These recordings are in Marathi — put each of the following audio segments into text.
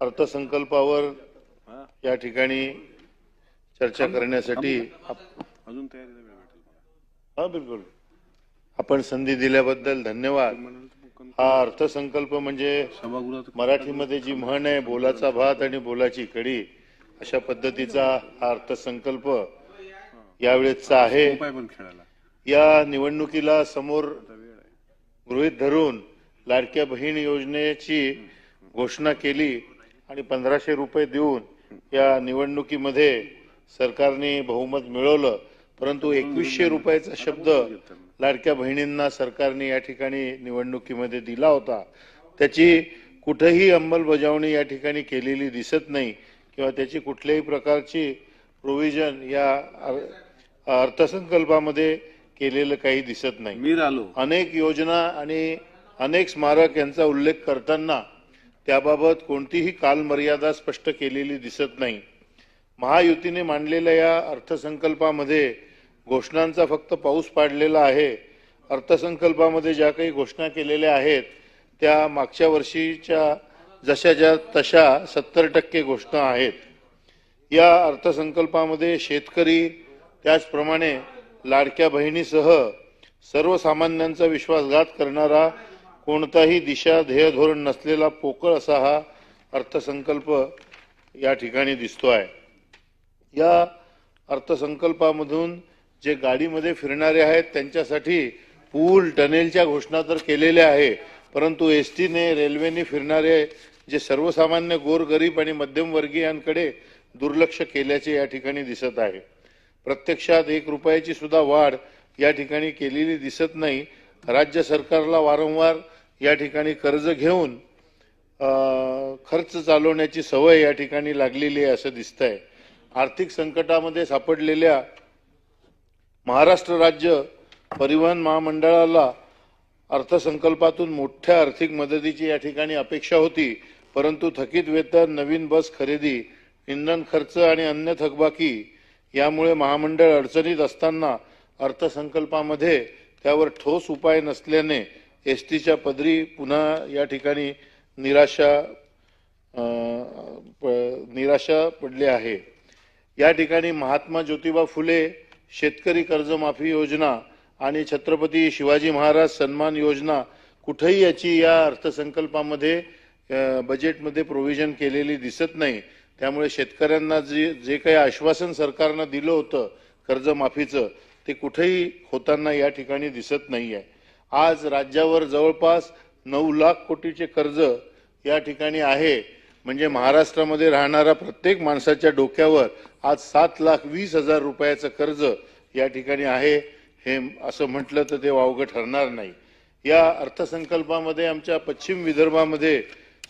अर्थसंकल्पावर या ठिकाणी चर्चा करण्यासाठी अजून. हा बिलकुल. आपण संधी दिल्याबद्दल धन्यवाद. हा अर्थसंकल्प म्हणजे मराठीमध्ये जी म्हण आहे बोलाचा भात आणि बोलाची कडी अशा पद्धतीचा हा अर्थसंकल्प यावेळेसचा आहे. या निवडणुकीला समोर गृहीत धरून लाडक्या बहीण योजनेची घोषणा केली. आणि पंधराशे रुपये देऊन या निवडणुकीमध्ये सरकारने बहुमत मिळवलं. परंतु एकवीसशे रुपयाचा शब्द लाडक्या बहिणींना सरकारने या ठिकाणी निवडणुकीमध्ये दिला होता. त्याची कुठेही अंमलबजावणी या ठिकाणी केलेली दिसत नाही किंवा त्याची कुठल्याही प्रकारची प्रोव्हिजन या अर- अर्थसंकल्पामध्ये केलेलं काही दिसत नाही. आलो अनेक योजना आणि अनेक स्मारक यांचा उल्लेख करताना त्याबाबत कोणतीही कालमर्यादा स्पष्ट केलेली दिसत नाही. महायुतीने मांडलेल्या या अर्थसंकल्पामध्ये घोषणांचा फक्त पाऊस पाडलेला आहे. अर्थसंकल्पामध्ये ज्या काही घोषणा केलेल्या आहेत त्या मागच्या वर्षीच्या जशाच्या तशा सत्तर टक्के घोषणा आहेत. या अर्थसंकल्पामध्ये शेतकरी त्याचप्रमाणे लाडक्या बहिणीसह सर्वसामान्यांचा विश्वासघात करणारा कोणताही दिशा ध्येय धोरण नसलेला पोकळ असा हा अर्थसंकल्प या ठिकाणी दिसतो आहे या अर्थसंकल्पामधून जे गाडीमध्ये फिरणारे आहेत त्यांच्यासाठी पूल टनेलच्या घोषणा तर केलेल्या आहे परंतु एस टीने रेल्वेने फिरणारे जे सर्वसामान्य गोरगरीब आणि मध्यमवर्गीयांकडे दुर्लक्ष केल्याचे या ठिकाणी दिसत आहे. प्रत्यक्षात एक रुपयाची सुद्धा वाढ या ठिकाणी केलेली दिसत नाही. राज्य सरकारला वारंवार या ठिकाणी कर्ज घेऊन खर्च चालवण्याची सवय या ठिकाणी लागलेली आहे असं दिसतंय. आर्थिक संकटामध्ये सापडलेल्या महाराष्ट्र राज्य परिवहन महामंडळाला अर्थसंकल्पातून मोठ्या आर्थिक मदतीची या ठिकाणी अपेक्षा होती परंतु थकीत वेतन नवीन बस खरेदी इंधन खर्च आणि अन्य थकबाकी यामुळे महामंडळ अडचणीत असताना अर्थसंकल्पामध्ये त्यावर ठोस उपाय नसल्याने एस टीच्या पदरी पुन्हा या ठिकाणी निराशा प- निराशा पडली आहे. या ठिकाणी महात्मा ज्योतिबा फुले शेतकरी कर्जमाफी योजना आणि छत्रपती शिवाजी महाराज सन्मान योजना कुठेही याची या अर्थसंकल्पामध्ये बजेटमध्ये प्रोव्हिजन केलेली दिसत नाही. त्यामुळे शेतकऱ्यांना जे जे काही आश्वासन सरकारनं दिलं होतं कर्जमाफीचं ते कुठेही होताना या ठिकाणी दिसत नाही आहे आज राज्यावर जवळपास नऊ लाख कोटीचे कर्ज या ठिकाणी आहे. म्हणजे महाराष्ट्रामध्ये राहणारा प्रत्येक माणसाच्या डोक्यावर आज सात लाख वीस हजार रुपयाचं कर्ज या ठिकाणी आहे. हे असं म्हटलं तर ते वावगं ठरणार नाही. या अर्थसंकल्पामध्ये आमच्या पश्चिम विदर्भामध्ये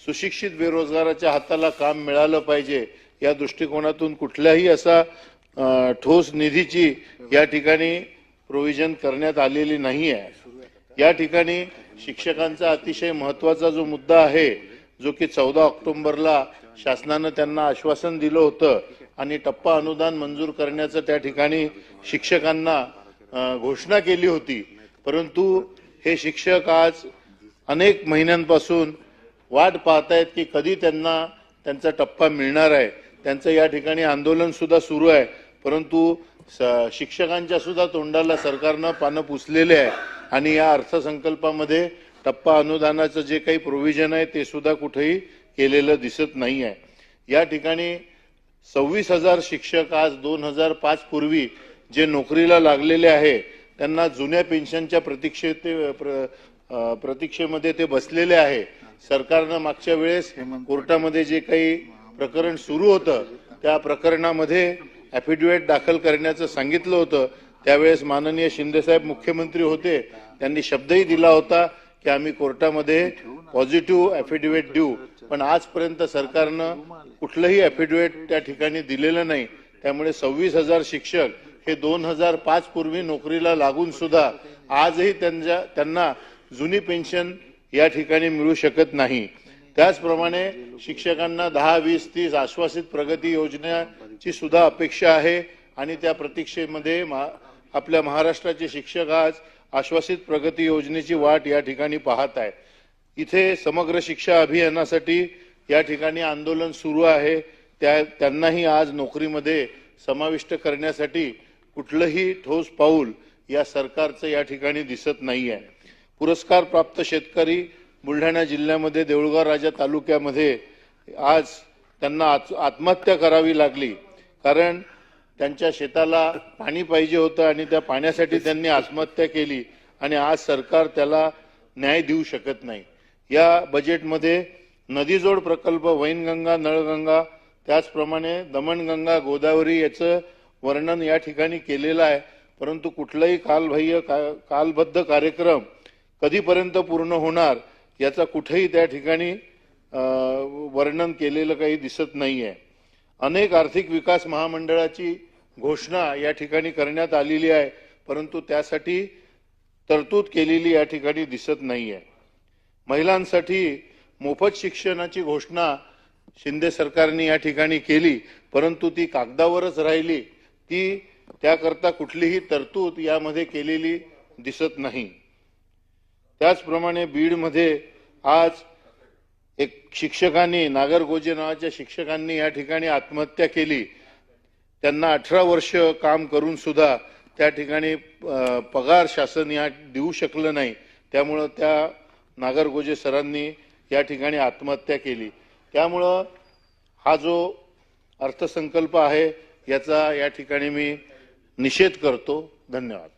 सुशिक्षित बेरोजगाराच्या हाताला काम मिळालं पाहिजे या दृष्टिकोनातून कुठल्याही असा ठोस निधीची या ठिकाणी प्रोव्हिजन करण्यात आलेली नाही आहे या ठिकाणी शिक्षकांचा अतिशय महत्त्वाचा जो मुद्दा आहे जो की चौदा ऑक्टोबरला शासनानं त्यांना आश्वासन दिलं होतं आणि टप्पा अनुदान मंजूर करण्याचं त्या ठिकाणी शिक्षकांना घोषणा केली होती. परंतु हे शिक्षक आज अनेक महिन्यांपासून वाट पाहतायत की कधी त्यांना त्यांचा टप्पा मिळणार आहे. त्यांचं या ठिकाणी आंदोलन सुद्धा सुरू आहे. परंतु स- शिक्षकांच्या सुद्धा तोंडाला सरकारनं पानं पुसलेले आहे. आणि या अर्थसंकल्पामध्ये टप्पा अनुदानाचं जे काही प्रोव्हिजन आहे ते सुद्धा कुठेही केलेलं दिसत नाही आहे या ठिकाणी सव्वीस हजार शिक्षक आज दोन हजार पाच पूर्वी जे नोकरीला लागलेले आहे त्यांना जुन्या पेन्शनच्या प्रतीक्षेते प्र- प्रतीक्षेमध्ये ते बसलेले आहे. सरकारनं मागच्या वेळेस कोर्टामध्ये जे काही प्रकरण सुरू होतं त्या प्रकरणामध्ये ॲफिडेव्हिट दाखल करण्याचं सांगितलं होतं. त्यावेळेस माननीय शिंदेसाहेब मुख्यमंत्री होते. त्यांनी शब्दही दिला होता की आम्ही कोर्टामध्ये पॉझिटिव्ह ॲफिडेव्हिट देऊ. पण आजपर्यंत सरकारनं कुठलंही ॲफिडेव्हिट त्या ठिकाणी दिलेलं नाही. त्यामुळे सव्वीस हजार शिक्षक हे दोन हजार पाच पूर्वी नोकरीला लागून सुद्धा आजही त्यांच्या त्यांना जुनी पेन्शन या ठिकाणी मिळू शकत नाही. त्याचप्रमाणे शिक्षकांना दहा वीस तीस आश्वासित प्रगती योजनेची सुद्धा अपेक्षा आहे. आणि त्या प्रतीक्षेमध्ये मा आपल्या महाराष्ट्राचे शिक्षक आज आश्वासित प्रगती योजनेची वाट या ठिकाणी पाहत आहेत. इथे समग्र शिक्षा अभियानासाठी या ठिकाणी आंदोलन सुरू आहे. त्या त्यांनाही आज नोकरीमध्ये समाविष्ट करण्यासाठी कुठलंही ठोस पाऊल या सरकारचं या ठिकाणी दिसत नाही आहे पुरस्कार प्राप्त शेतकरी बुलढाणा जिल्ह्यामध्ये देऊळगाव राजा तालुक्यामध्ये आज त्यांना आत- आत्महत्या करावी लागली. कारण त्यांच्या शेताला पाणी पाहिजे होतं आणि त्या पाण्यासाठी त्यांनी आत्महत्या केली आणि आज सरकार त्याला न्याय देऊ शकत नाही. या बजेटमध्ये नदीजोड प्रकल्प वैनगंगा नळगंगा त्याचप्रमाणे दमणगंगा गोदावरी याचं वर्णन या ठिकाणी केलेलं आहे. परंतु कुठलाही कालबाह्य का- कालबद्ध कार्यक्रम कधीपर्यंत पूर्ण होणार याचा कुठेही त्या ठिकाणी वर्णन केलेलं काही दिसत नाही आहे अनेक आर्थिक विकास महामंडळाची घोषणा या ठिकाणी करण्यात आलेली आहे परंतु त्यासाठी तरतूद केलेली या ठिकाणी दिसत नाही आहे महिलांसाठी मोफत शिक्षणाची घोषणा शिंदे सरकारने या ठिकाणी केली परंतु ती कागदावरच राहिली. ती त्याकरता कुठलीही तरतूद यामध्ये केलेली दिसत नाही. त्याचप्रमाणे बीडमध्ये आज एक शिक्षकांनी नागरगोजे नावाच्या शिक्षकांनी या ठिकाणी आत्महत्या केली. त्यांना अठरा वर्ष काम करून सुद्धा त्या ठिकाणी पगार शासन या देऊ शकलं नाही. त्यामुळं त्या नागरगोजे सरांनी या ठिकाणी आत्महत्या केली. त्यामुळं हा जो अर्थसंकल्प आहे याचा या ठिकाणी मी निषेध करतो. धन्यवाद.